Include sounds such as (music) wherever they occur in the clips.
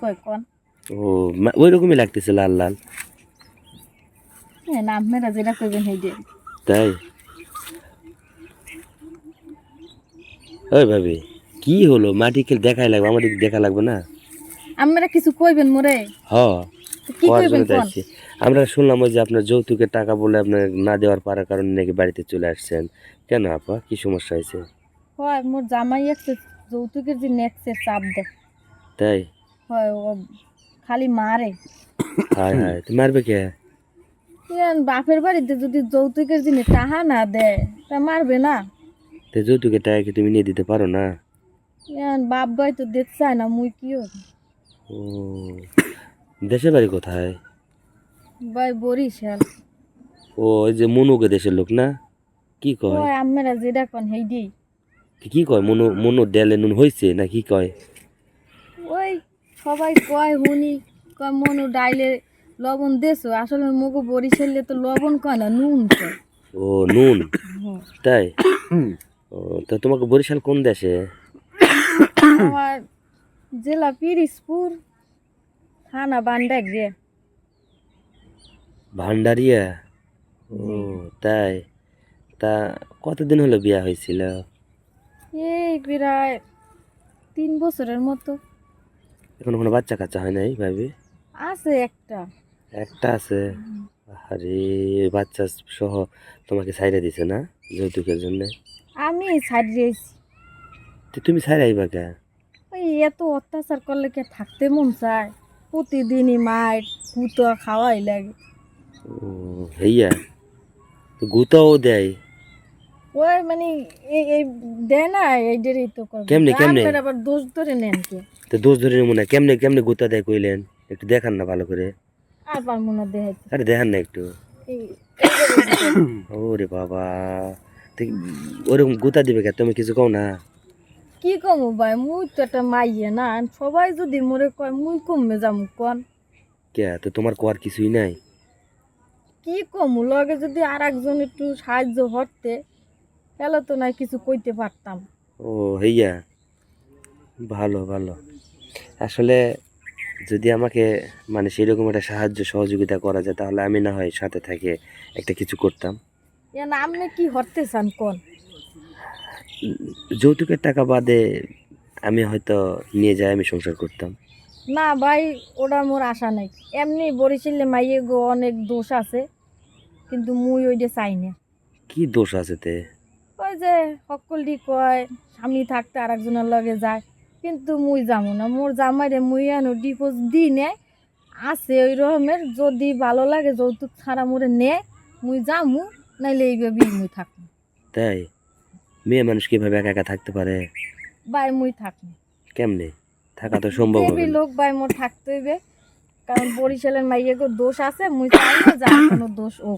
কয় কোন? ও ওই রকমই লাগতেছে লাল লাল। হ্যাঁ আপনারা যেটা দিয়ে। তাই? ওই ভাবি কি হলো? মাটি কে দেখাই লাগবে আমাদের দেখা লাগবে না? আপনারা কিছু কইবেন মোরে? হ কি কইবেন। আমরা শুনলাম ওই যে আপনার যৌতুকের টাকা বলে আপনার না দেওয়ার পারার কারণে নাকি বাড়িতে চলে আসছেন। কেন আপা? কি সমস্যা হয়েছে? হয় মোর জামাই যৌতুকের যে নেক্সে চাপ দেয়। তাই? খালি মারে। হায় হায় মারবে কে? বাপের বাড়িতে যদি যৌতুকের জিনিস টাহা না দেয় তা মারবে না। তো যৌতুকের টাকা কি তুমি নিয়ে দিতে পারো না? বাপ ভাই তো দেখতে চায় না মুই কি ও দেশের বাড়ি কোথায়? ভাই বরিশাল। ও ওই যে মনুকে দেশের লোক না? কি কয়? হয় আপনারা যেটা কন হেই কি কয় মনু মনু ডেলে নুন হয়েছে না কি কয়? ওই সবাই কয় হুনি কয় মনু ডাইলে লবণ দেছো? আসলে মুগো বরিশালে তো লবণ কয় না নুন কয়। ও নুন? তাই? ও তো তোমাকে বরিশাল কোন দেশে? আমার জেলা পিরিজপুর থানা বান্ডাক রে। ভান্ডারিয়া? ও তাই? তা কতদিন হলো বিয়া হয়েছিল? এই প্রায় তিন বছরের মতো। এখন কোনো বাচ্চা কাচ্চা হয় নাই ভাবি? আছে একটা। একটা আছে? আরে বাচ্চা সহ তোমাকে সাইডে দিছে না যৌতুকের জন্য? আমি ছাড়িয়েছি তো তুমি সাইড আইবা কে? ওই এত অত্যাচার করলে কে থাকতে মন চায়? প্রতিদিনই মায়ের পুতো খাওয়াই লাগে। ও হইয়া। গুতাও দেয়। ওই মানে এই এই দেয় না এইটারই তো করবে। কেমনে, কেমনে? আপনার আবার দোষ ধরে নেন কে? তো দোষ ধরে নেব না। কেমনে কেমনে গুতা দেয় কইলেন? একটু দেখান না ভালো করে। আর পারব না দেখাইতে। আরে দেখান না একটু। এই। (coughs) ওরে বাবা। ওরকম গুতা দিবে কে? তুমি কিছু কও না? কি কমু ভাই? মুই তো একটা মাইয়ে না। সবাই যদি মরে কয় মুই কমবে যামু কন? কে? তো তোমার কোয়ার কিছুই নাই? কি কমু? লগে যদি আর একজন একটু সাহায্য হরতে তাহলে তো না কিছু কইতে পারতাম। ও হইয়া। ভালো ভালো। আসলে যদি আমাকে মানে সেরকম একটা সাহায্য সহযোগিতা করা যায় তাহলে আমি না হয় সাথে থেকে একটা কিছু করতাম। এন আপনি কি হরতে চান কোন? যৌতুকের টাকা বাদে আমি হয়তো নিয়ে যাই আমি সংসার করতাম। না ভাই ওটা মোর আশা নাই। এমনি বরিশালে মাইয়ে গো অনেক দোষ আছে কিন্তু মুই ওইটা চাই না। কি দোষ আছে তে? ওই যে সকলটি কয় স্বামী থাকতে আর একজনের লগে যায়। কিন্তু মুই যাব না। মোর জামাইরে মুই আনো ডিপোজ দি নেয়। আছে ওই রকমের যদি ভালো লাগে যৌতুক ছাড়া মোরে নে। মুই যামু নাইলে এইভাবে মুই থাকব তাই? মেয়ে মানুষ কীভাবে একা একা থাকতে পারে? বাই মুই থাকব কেমনে? থাকা তো সম্ভব হবে। লোক বাই মোর থাকতে হইবে। কারণ বরিশালের মাইয়ে গো দোষ আছে মুই চাই না যার কোনো দোষ ও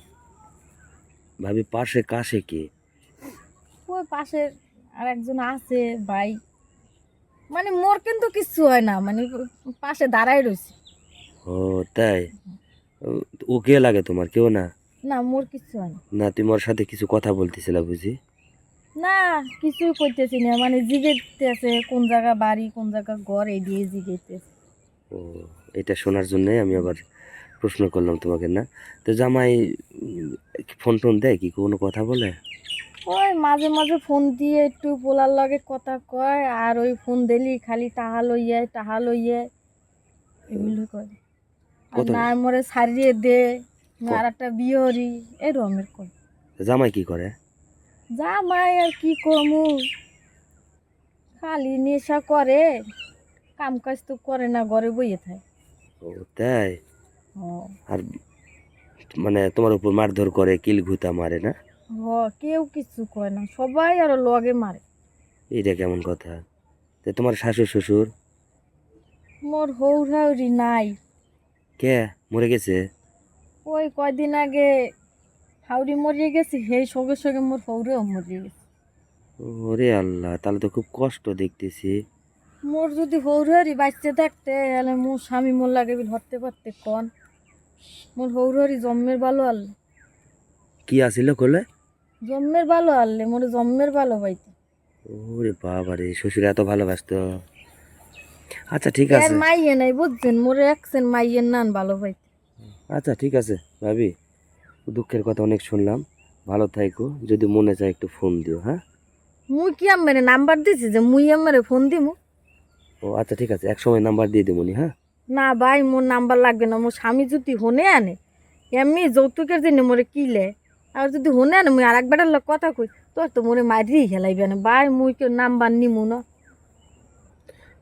ভাবি পাশে কাছে কি? ওই পাশের আর একজন আছে ভাই। মানে মোর কিন্তু কিচ্ছু হয় না মানে পাশে দাঁড়াই রয়েছে ও তাই? ও, কে লাগে তোমার কেউ না? না মোর কিচ্ছু হয় না। না তুমি ওর সাথে কিছু কথা বলতেছিলা বুঝি? না কিছুই করতেছি না মানে জিগেতেছে কোন জায়গা বাড়ি কোন জায়গা ঘর এই দিয়ে জিগেতেছে ও এটা শোনার জন্যই আমি আবার প্রশ্ন করলাম তোমাকে না? তো জামাই ফোন টোন দেয় কি কোনো কথা বলে? ওই মাঝে মাঝে ফোন দিয়ে একটু পোলার লগে কথা কয় আর ওই ফোন দিলি খালি টাহা লইয়ে টাহা লইয়ে এগুলো করে। আর? না মরে সারিয়ে দে আর একটা বিয়ে হরি এই রমের কয়। জামাই কি করে? যা মাই আর কি কমু খালি নেশা করে কাম কাজ তো করে না ঘরে বইয়ে থাকে। ও তাই? আর মানে তোমার উপর মারধর করে কিল ঘুতা মারে না? হ কেউ কিছু কয় না সবাই আরও লগে মারে। এইটা কেমন কথা? তো তোমার শাশুড় শ্বশুর? মোর হৌরাউরি নাই। কে? মরে গেছে? ওই কয়দিন আগে হাউরি মরিয়ে গেছি সেই সঙ্গে সঙ্গে মোর হৌরেও মরিয়ে গেছে। ওরে আল্লাহ তাহলে তো খুব কষ্ট দেখতেছি। মোর যদি হৌরারি বাঁচতে থাকতে তাহলে মোর স্বামী মোর লাগে বিল হরতে পারতে কন? মোর হৌরারি জন্মের ভালো আনলে কি আসিল কোলে জন্মের ভালো আনলে মোর জন্মের ভালো পাইতে ওরে বাবা রে শ্বশুর এত ভালোবাসতো। আচ্ছা ঠিক আছে। মাইয়ে নাই বুঝছেন? মোরে একছেন মাইয়ের নান ভালো ভাই আচ্ছা ঠিক আছে ভাবি। দুঃখের কথা অনেক শুনলাম। ভালো থাইকো। যদি মনে চায় একটু ফোন দিও হ্যাঁ? মুই কি আমার নাম্বার দিছি যে মুই আমার ফোন দিমু? ও আচ্ছা ঠিক আছে। এক সময় নাম্বার দিয়ে দেবনি হ্যাঁ? না ভাই মোর নাম্বার লাগবে না। মোর স্বামী যদি হনে আনে এমনি যৌতুকের জন্য মোরে কিলে আর যদি হনে না মুই আর একবার লোক কথা কই তোর তো মোরে মারি খেলাইবে না। বাই মুই কেউ নাম্বার নিমু না।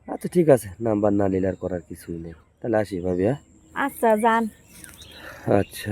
আচ্ছা ঠিক আছে নাম্বার না নিলে আর করার কিছুই নেই। তাহলে আসি ভাবি হ্যাঁ? আচ্ছা যান। আচ্ছা।